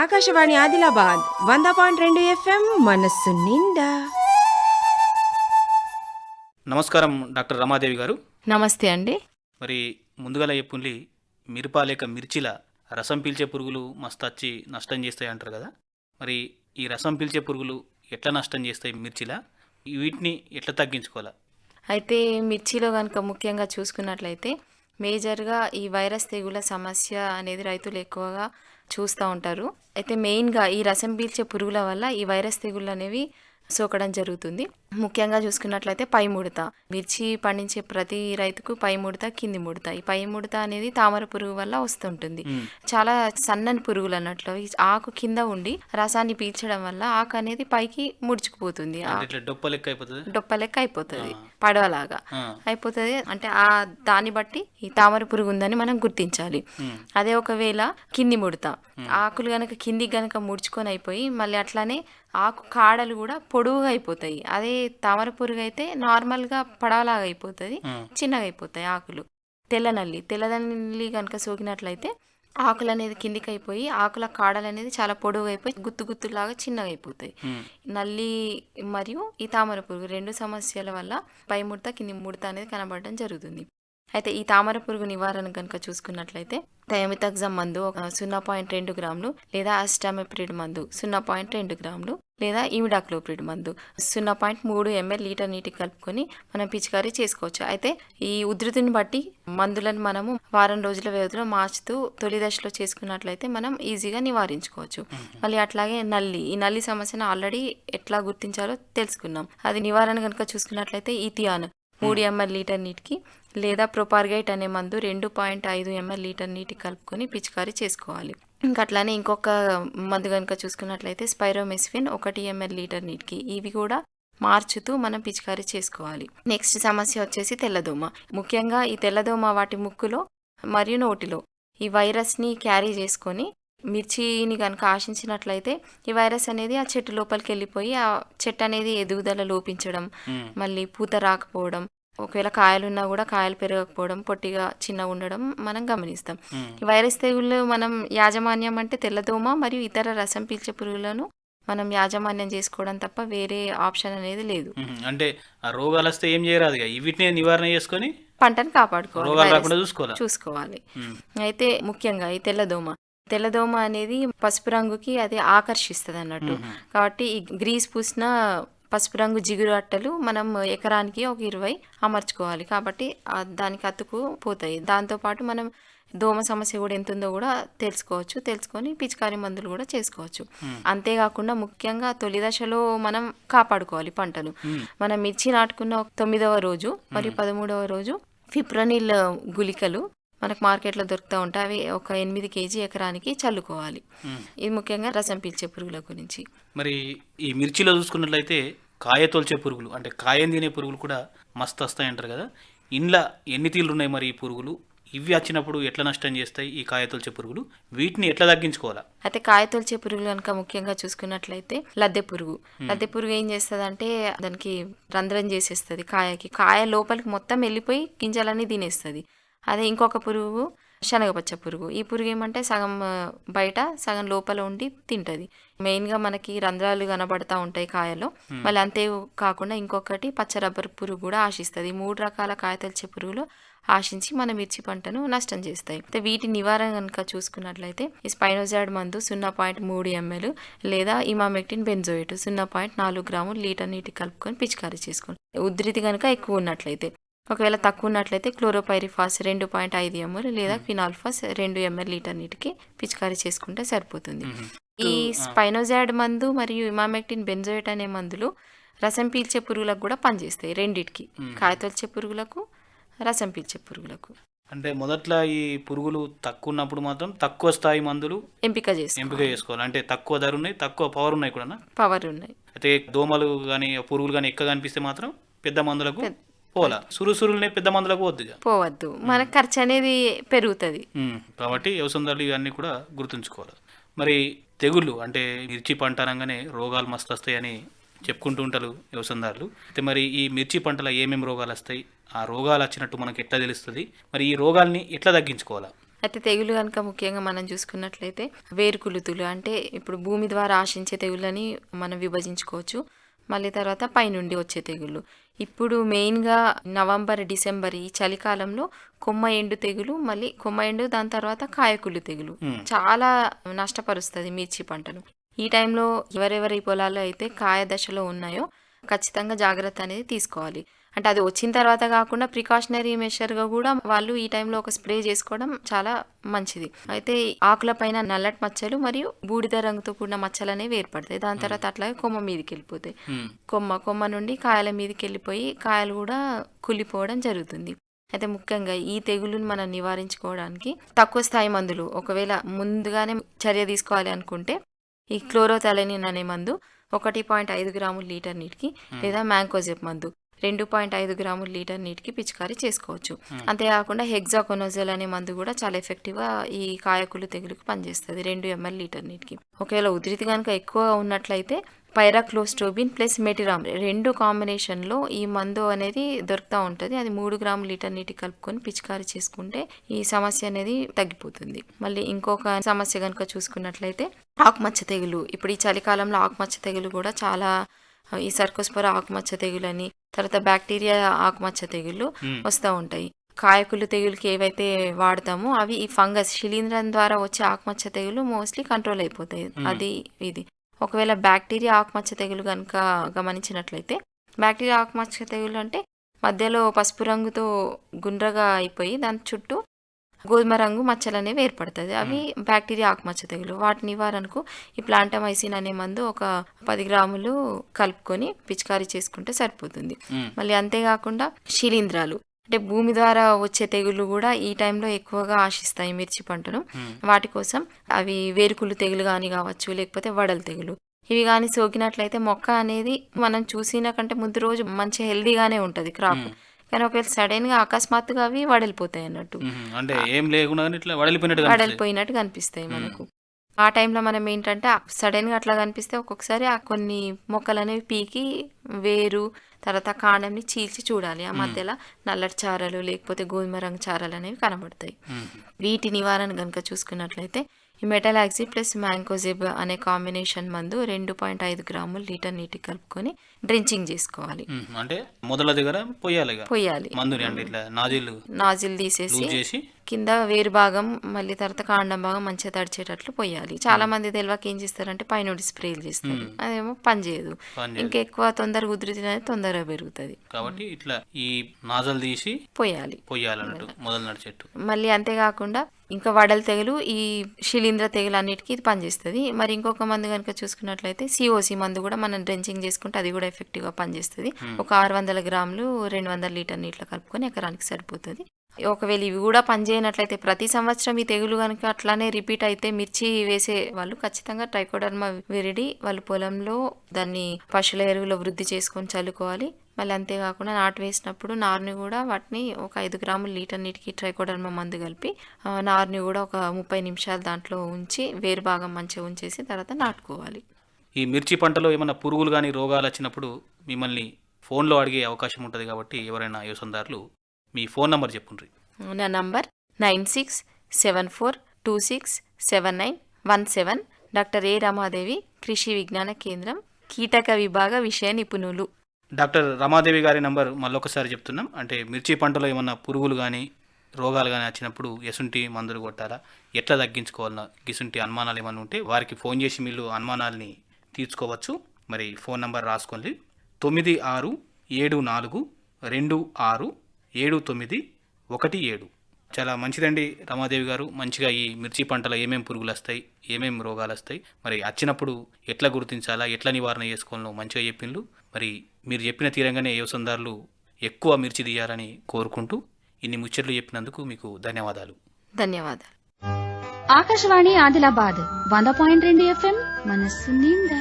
ఆకాశవాణి ఆదిలాబాద్ వంద పాయింట్ రెండు ఎఫ్ఎం మనస్సు నిండా. నమస్కారం డాక్టర్ రమాదేవి గారు. నమస్తే అండి. మరి ముందుగా చెప్పుండి మిరప లేక మిర్చిల రసం పీల్చే పురుగులు మస్తు వచ్చి నష్టం చేస్తాయి అంటారు కదా. మరి ఈ రసం పీల్చే పురుగులు ఎట్లా నష్టం చేస్తాయి మిర్చిలా? వీటిని ఎట్లా తగ్గించుకోవాలా? అయితే మిర్చిలో కనుక ముఖ్యంగా చూసుకున్నట్లయితే మేజర్గా ఈ వైరస్ తెగుల సమస్య అనేది రైతులు ఎక్కువగా చూస్తూ ఉంటారు. అయితే మెయిన్గా ఈ రసం పీల్చే పురుగుల వల్ల ఈ వైరస్ తెగుళ్ళు అనేవి సోకడం జరుగుతుంది. ముఖ్యంగా చూసుకున్నట్లయితే పై ముడత. మిర్చి పండించే ప్రతి రైతుకు పై ముడత కింది ముడత. ఈ పై ముడత అనేది తామర పురుగు వల్ల వస్తుంటుంది. చాలా సన్నని పురుగులు అన్నట్లు. ఆకు కింద ఉండి రసాన్ని పీల్చడం వల్ల ఆకు అనేది పైకి ముడుచుకుపోతుంది. డొప్ప లెక్క అయిపోతుంది? పడవలాగా. అయిపోతుంది. అంటే ఆ దాన్ని బట్టి ఈ తామర పురుగు ఉందని మనం గుర్తించాలి. అదే ఒకవేళ కింది ముడత. ఆకులు గనక కిందికి గనక ముడుచుకొని అయిపోయి మళ్ళీ అట్లానే ఆకు కాడలు కూడా పొడవుగా అయిపోతాయి. అదే తామర పురుగు అయితే నార్మల్గా పడవలాగా అయిపోతుంది. చిన్నగా అయిపోతాయి ఆకులు. తెల్లనల్లి తెల్లనల్లి కనుక సోకినట్లయితే ఆకులు అనేది కిందికి అయిపోయి ఆకుల కాడలు అనేది చాలా పొడవుగా అయిపోయి గుత్తు గుత్తులాగా చిన్నగా అయిపోతాయి. నల్లి మరియు ఈ తామర పురుగు రెండు సమస్యల వల్ల పై ముడత కింది ముడత అనేది కనబడడం జరుగుతుంది. అయితే ఈ తామర పురుగు నివారణ కనుక చూసుకున్నట్లయితే థైమితగ్జమ్ మందు ఒక సున్నా పాయింట్ రెండు గ్రాములు లేదా అస్టామెప్రిడ్ మందు సున్నా పాయింట్ రెండు గ్రాములు లేదా ఇమిడాక్లోప్రిడ్ మందు సున్నా పాయింట్ మూడు ఎంఎల్ లీటర్ నీటికి కలుపుకొని మనం పిచికారీ చేసుకోవచ్చు. అయితే ఈ ఉధృతిని బట్టి మందులను మనము వారం రోజుల వ్యవధిలో మార్చుతూ తొలి దశలో చేసుకున్నట్లయితే మనం ఈజీగా నివారించుకోవచ్చు. మళ్ళీ అట్లాగే నల్లి ఈ నల్లి సమస్యను ఆల్రెడీ ఎట్లా గుర్తించాలో తెలుసుకున్నాం. అది నివారణ కనుక చూసుకున్నట్లయితే ఈథియాన్ మూడు ఎంఎల్ లీటర్ నీటికి లేదా ప్రొపార్గైట్ అనే మందు రెండు పాయింట్ ఐదు ఎంఎల్ లీటర్ నీటికి కలుపుకొని పిచికారీ చేసుకోవాలి. ఇంకా అట్లానే ఇంకొక మందు కనుక చూసుకున్నట్లయితే స్పైరోమెస్ఫిన్ ఒకటి ఎంఎల్ లీటర్ నీటికి ఇవి కూడా మార్చుతూ మనం పిచికారీ చేసుకోవాలి. నెక్స్ట్ సమస్య వచ్చేసి తెల్లదోమ. ముఖ్యంగా ఈ తెల్లదోమ వాటి ముక్కులో మరియు నోటిలో ఈ వైరస్ని క్యారీ చేసుకొని మిర్చిని కనుక ఆశించినట్లయితే ఈ వైరస్ అనేది ఆ చెట్టు లోపలికి వెళ్ళిపోయి ఆ చెట్టు అనేది ఎదుగుదల లోపించడం. మళ్ళీ పూత రాకపోవడం ఒకవేళ కాయలున్నా కూడా కాయలు పెరగకపోవడం పొట్టిగా చిన్నగా ఉండడం మనం గమనిస్తాం. వైరస్ తెగుళ్ళు మనం యాజమాన్యం అంటే తెల్లదోమ మరియు ఇతర రసం పీల్చే పురుగులను మనం యాజమాన్యం చేసుకోవడం తప్ప వేరే ఆప్షన్ అనేది లేదు. అంటే ఆ రోగాలు వస్తే ఏం చేయరాదు వీటిని నివారణ చేసుకొని పంటను కాపాడుకోవాలి చూసుకోవాలి. అయితే ముఖ్యంగా ఈ తెల్లదోమ. తెల్లదోమ అనేది పసుపు రంగుకి అది ఆకర్షిస్తుంది అన్నట్టు. కాబట్టి ఈ గ్రీస్ పూసిన పసుపు రంగు జిగురు అట్టలు మనం ఎకరానికి ఒక ఇరవై అమర్చుకోవాలి. కాబట్టి దానికి అతుకు పోతాయి. దాంతోపాటు మనం దోమ సమస్య కూడా ఎంత ఉందో కూడా తెలుసుకోవచ్చు. తెలుసుకొని పిచికారీ మందులు కూడా చేసుకోవచ్చు. అంతేకాకుండా ముఖ్యంగా తొలి దశలో మనం కాపాడుకోవాలి పంటను. మనం మిర్చి నాటుకున్న తొమ్మిదవ రోజు మరియు పదమూడవ రోజు ఫిప్రోనిల్ గుళికలు మనకు మార్కెట్లో దొరుకుతూ ఉంటాయి అవి ఒక ఎనిమిది కేజీ ఎకరానికి చల్లుకోవాలి. ఇది ముఖ్యంగా రసం పీల్చే పురుగుల గురించి. మరి ఈ మిర్చిలో చూసుకున్నట్లయితే కాయ తొలిచే పురుగులు అంటే కాయం తినే పురుగులు కూడా మస్తు వస్తాయి అంటారు కదా. ఇండ్ల ఎన్ని తీళ్ళు ఉన్నాయి మరి ఈ పురుగులు? ఇవి వచ్చినప్పుడు ఎట్లా నష్టం చేస్తాయి ఈ కాయ తొలిచే పురుగులు? వీటిని ఎట్లా తగ్గించుకోవాలా? అయితే కాయ తొలిచే పురుగులు కనుక ముఖ్యంగా చూసుకున్నట్లయితే లద్దె పురుగు. లద్దె పురుగు ఏం చేస్తుంది అంటే దానికి రంధ్రం చేసేస్తుంది కాయకి. కాయ లోపలికి మొత్తం వెళ్ళిపోయి గింజలన్నీ తినేస్తుంది. అదే ఇంకొక పురుగు శనగపచ్చ పురుగు. ఈ పురుగు ఏమంటే సగం బయట సగం లోపల ఉండి తింటది. మెయిన్గా మనకి రంధ్రాలు కనబడతా ఉంటాయి కాయలో మళ్ళీ అంతే కాకుండా ఇంకొకటి పచ్చ రబ్బర్ పురుగు కూడా ఆశిస్తుంది. మూడు రకాల కాయ తొలిచే పురుగులు ఆశించి మన మిర్చి పంటను నష్టం చేస్తాయి. అయితే వీటి నివారణ కనుక చూసుకున్నట్లయితే ఈ స్పైనోజాడ్ మందు సున్నా పాయింట్ మూడు ఎంఎల్ లేదా ఇమామెక్టిన్ బెంజోయిట్ సున్నా పాయింట్ నాలుగు గ్రాములు లీటర్ నీటి కలుపుకొని పిచికారీ చేసుకోండి. ఉధృతి కనుక ఎక్కువ ఉన్నట్లయితే. ఒకవేళ తక్కువ ఉన్నట్లయితే క్లోరోపైరిఫాస్ రెండు పాయింట్ ఐదు ఎంఎల్ లేదా ఫినాల్ఫాస్ రెండు ఎంఎల్ లీటర్ నీటికి పిచికారీ చేసుకుంటే సరిపోతుంది. ఈ స్పైనోజాడ్ మందు మరియు ఇమామెక్టిన్ బెంజోయిట్ అనే మందులు రసం పీల్చే పురుగులకు కూడా పనిచేస్తాయి రెండిటికి. కాయతొలిచే పురుగులకు రసం పీల్చే పురుగులకు. అంటే మొదట్లో ఈ పురుగులు తక్కువ ఉన్నప్పుడు మాత్రం తక్కువ స్థాయి మందులు ఎంపిక చేసి ఎంపిక చేసుకోవాలి. అంటే తక్కువ ధర ఉన్నాయి తక్కువ పవర్ ఉన్నాయి కూడా పవర్ ఉన్నాయి. అయితే దోమలు కానీ పురుగులు కానీ ఎక్కువ కనిపిస్తే మాత్రం పెద్ద మందులకు పోలా? సురుసురులనే పెద్ద మందులకు పోద్ది. పోవద్దు. మనకు ఖర్చు అనేది పెరుగుతుంది. కాబట్టి వ్యవసాయదారులు ఇవన్నీ కూడా గుర్తుంచుకోవాలి. మరి తెగుళ్ళు అంటే మిర్చి పంట అనగానే రోగాలు మస్తు వస్తాయని చెప్పుకుంటూ ఉంటారు వ్యవసాయదారులు అయితే మరి ఈ మిర్చి పంటలో ఏమేమి రోగాలు వస్తాయి? ఆ రోగాలు వచ్చినట్టు మనకి ఎట్లా తెలుస్తుంది? మరి ఈ రోగాల్ని ఎట్లా తగ్గించుకోవాలా? అయితే తెగులు కనుక ముఖ్యంగా మనం చూసుకున్నట్లయితే వేరుకులుతులు అంటే ఇప్పుడు భూమి ద్వారా ఆశించే తెగులని మనం విభజించుకోవచ్చు. మళ్ళీ తర్వాత పైనుండి వచ్చే తెగుళ్ళు. ఇప్పుడు మెయిన్గా నవంబర్ డిసెంబర్ ఈ చలికాలంలో కొమ్మ ఎండు తెగులు మళ్ళీ కొమ్మ ఎండు దాని తర్వాత కాయకుళ్ళు తెగులు. చాలా నష్టపరుస్తుంది మిర్చి పంటను ఈ టైంలో ఎవరెవరి పొలాల్లో అయితే కాయ దశలో ఉన్నాయో ఖచ్చితంగా జాగ్రత్త అనేది తీసుకోవాలి. అంటే అది వచ్చిన తర్వాత కాకుండా ప్రికాషనరీ మెషర్గా కూడా వాళ్ళు ఈ టైంలో ఒక స్ప్రే చేసుకోవడం చాలా మంచిది. అయితే ఆకుల పైన నల్లటి మచ్చలు మరియు బూడిద రంగుతో కూడిన మచ్చలు అనేవి ఏర్పడతాయి. దాని తర్వాత అట్లాగే కొమ్మ మీదకి వెళ్ళిపోతాయి. ఉమ్, కొమ్మ కొమ్మ నుండి కాయల మీదకి వెళ్ళిపోయి కాయలు కూడా కుళ్ళిపోవడం జరుగుతుంది. అయితే ముఖ్యంగా ఈ తెగులును మనం నివారించుకోవడానికి తక్కువ స్థాయి మందులు ఒకవేళ ముందుగానే చర్య తీసుకోవాలి అనుకుంటే ఈ క్లోరోథాలనిన్ అనే మందు ఒకటి పాయింట్ ఐదు గ్రాములు లీటర్ నీటికి లేదా మ్యాంకోజెప్ మందు. రెండు పాయింట్ ఐదు గ్రాములు లీటర్ నీటికి పిచికారీ చేసుకోవచ్చు. అంతేకాకుండా హెగ్జాకొనోజల్ అనే మందు కూడా చాలా ఎఫెక్టివ్గా ఈ కాయకులు తెగులుకు పనిచేస్తుంది రెండు ఎంఎల్ లీటర్ నీటికి. ఒకవేళ ఉధృతి కనుక ఎక్కువ ఉన్నట్లయితే పైరాక్లోస్టోబిన్ ప్లస్ మెటిరామ్ రెండు కాంబినేషన్లో ఈ మందు అనేది దొరుకుతూ ఉంటుంది. అది మూడు గ్రాముల లీటర్ నీటి కలుపుకొని పిచికారీ చేసుకుంటే ఈ సమస్య అనేది తగ్గిపోతుంది. మళ్ళీ ఇంకొక సమస్య కనుక చూసుకున్నట్లయితే ఆకుమచ్చ తెగులు. ఇప్పుడు ఈ చలికాలంలో ఆకుమచ్చ తెగులు కూడా చాలా ఈ సర్కోస్పర ఆకుమచ్చ తెగులు అని తర్వాత బ్యాక్టీరియా ఆకుమచ్చ తెగులు వస్తూ ఉంటాయి. కాయకులు తెగులుకి ఏవైతే వాడతామో అవి ఈ ఫంగస్ శిలీంధ్రం ద్వారా వచ్చే ఆకుమచ్చ తెగులు మోస్ట్లీ కంట్రోల్ అయిపోతాయి. అది ఇది. ఒకవేళ బ్యాక్టీరియా ఆకుమచ్చ తెగులు కనుక గమనించినట్లయితే బ్యాక్టీరియా ఆకుమచ్చ తెగులు అంటే మధ్యలో పసుపు రంగుతో గుండ్రగా అయిపోయి దాని చుట్టూ గోధుమ రంగు మచ్చలు అనేవి ఏర్పడుతుంది అవి బ్యాక్టీరియా ఆకుమచ్చ తెగులు. వాటి నివారణకు ఈ ప్లాంటమైసిన్ అనే మందు ఒక పది గ్రాములు కలుపుకొని పిచికారీ చేసుకుంటే సరిపోతుంది. మళ్ళీ అంతేకాకుండా శిలీంధ్రాలు. అంటే భూమి ద్వారా వచ్చే తెగులు కూడా ఈ టైంలో ఎక్కువగా ఆశిస్తాయి మిర్చి పంటను. వాటి కోసం అవి వేరుకుళ్ళు తెగులు కానీ కావచ్చు లేకపోతే వడల తెగులు. ఇవి కానీ సోకినట్లయితే మొక్క అనేది మనం చూసిన కంటే ముందు రోజు మంచి హెల్దీగానే ఉంటుంది క్రాప్. కానీ ఒకవేళ సడన్గా అకస్మాత్తుగా అవి వడలిపోతాయి అన్నట్టు. అంటే ఏం లేకుండా ఇట్లా వడలిపోయినట్టు. వడలిపోయినట్టు కనిపిస్తాయి మనకు. ఆ టైంలో మనం ఏంటంటే సడన్గా అట్లా కనిపిస్తే ఒక్కొక్కసారి ఆ కొన్ని మొక్కలు అనేవి పీకి వేరు తర్వాత కాండంని చీల్చి చూడాలి. ఆ మధ్యలో నల్లటి చారలు లేకపోతే గోధుమ రంగు చారలు అనేవి కనబడతాయి. వీటి నివారణ కనుక చూసుకున్నట్లయితే ఈ మెటలాక్సీ ప్లస్ మ్యాంకోజిబ్ అనే కాంబినేషన్ మందు రెండు పాయింట్ ఐదు గ్రాములు లీటర్ నీటికి కలుపుకొని డ్రించింగ్ చేసుకోవాలి. అంటే మొదల దగ్గర పొయ్యాలి పొయ్యాలి. మందుని అంటే ఇట్లా నాజిల్ నాజిల్ తీసేసి కింద వేరు భాగం మళ్ళీ తర్వాత కాండం భాగం మంచిగా తడిచేటట్లు పోయాలి చాలా మంది తెలియక ఏం చేస్తారంటే పైన స్ప్రేలు చేస్తారు. అదేమో పని చేయదు. ఇంకెక్కువ తొందరగా ఉధృతి అనేది తొందరగా పెరుగుతుంది. కాబట్టి ఇట్లా ఈ నాజల్ తీసి పోయాలి మొదలు నడిచెట్టు. మళ్ళీ అంతేకాకుండా ఇంకా వడల తెగులు ఈ శిలీంద్ర తెగులు అన్నిటికీ ఇది పనిచేస్తుంది మరి ఇంకొక మందు కనుక చూసుకున్నట్లయితే సిఓసి మందు కూడా మనం డ్రెంచింగ్ చేసుకుంటే అది కూడా ఎఫెక్టివ్గా పనిచేస్తుంది ఒక ఆరు వందల గ్రాములు రెండు వందల లీటర్ నీటిలో కలుపుకొని ఎకరానికి సరిపోతుంది. ఒకవేళ ఇవి కూడా పనిచేయనట్లయితే ప్రతి సంవత్సరం ఈ తెగులు కనుక అట్లానే రిపీట్ అయితే మిర్చి వేసే వాళ్ళు ఖచ్చితంగా ట్రైకోడర్మా విరిడి వాళ్ళు పొలంలో దాన్ని పశువుల ఎరువులో వృద్ధి చేసుకొని చల్లుకోవాలి. మళ్ళీ అంతేకాకుండా నాటు వేసినప్పుడు నారుని కూడా వాటిని ఒక ఐదు గ్రాములు లీటర్ నీటికి ట్రైకోడర్మా మందు కలిపి ఆ, నారుని కూడా ఒక ముప్పై నిమిషాలు దాంట్లో ఉంచి వేరు భాగం మంచిగా ఉంచేసి తర్వాత నాటుకోవాలి. ఈ మిర్చి పంటలో ఏమైనా పురుగులు కానీ రోగాలు వచ్చినప్పుడు మిమ్మల్ని ఫోన్లో అడిగే అవకాశం ఉంటుంది కాబట్టి ఎవరైనా యోసందారులు మీ ఫోన్ నంబర్ చెప్పుండ్రి. నా number nine six seven four two six seven nine one seven. Doctor A Ramadevi Krishi Vigyan Kendram కీటక విభాగ విషయ నిపుణులు. డాక్టర్ రమాదేవి గారి నంబర్ మళ్ళొకసారి చెప్తున్నాం. అంటే మిర్చి పంటలో ఏమన్నా పురుగులు కానీ రోగాలు కానీ వచ్చినప్పుడు ఎసుంటి మందులు కొట్టాలా? ఎట్లా తగ్గించుకోవాలన్నా? గిసుంటి అనుమానాలు ఏమైనా ఉంటే వారికి ఫోన్ చేసి మీరు అనుమానాల్ని తీర్చుకోవచ్చు. మరి ఫోన్ నంబర్ రాసుకోండి. తొమ్మిది ఆరు ఏడు నాలుగు రెండు ఆరు ఏడు తొమ్మిది ఒకటి ఏడు. చాలా మంచిదండి రమాదేవి గారు. మంచిగా ఈ మిర్చి పంటలో ఏమేం పురుగులు వస్తాయి ఏమేం రోగాలు వస్తాయి మరి వచ్చినప్పుడు ఎట్లా గుర్తించాలా ఎట్లా నివారణ చేసుకోవాలో మంచిగా చెప్పిండ్రు. మరి మీరు చెప్పిన తీరంగానే వ్యవసాయదారులు ఎక్కువ మిర్చి తీయాలని కోరుకుంటూ ఇన్ని ముచ్చట్లు చెప్పినందుకు మీకు ధన్యవాదాలు. ధన్యవాదాలు. ఆకాశవాణి ఆదిలాబాద్ వంద పాయింట్ రెండు ఎఫ్ఎం మనస్సు నిండా.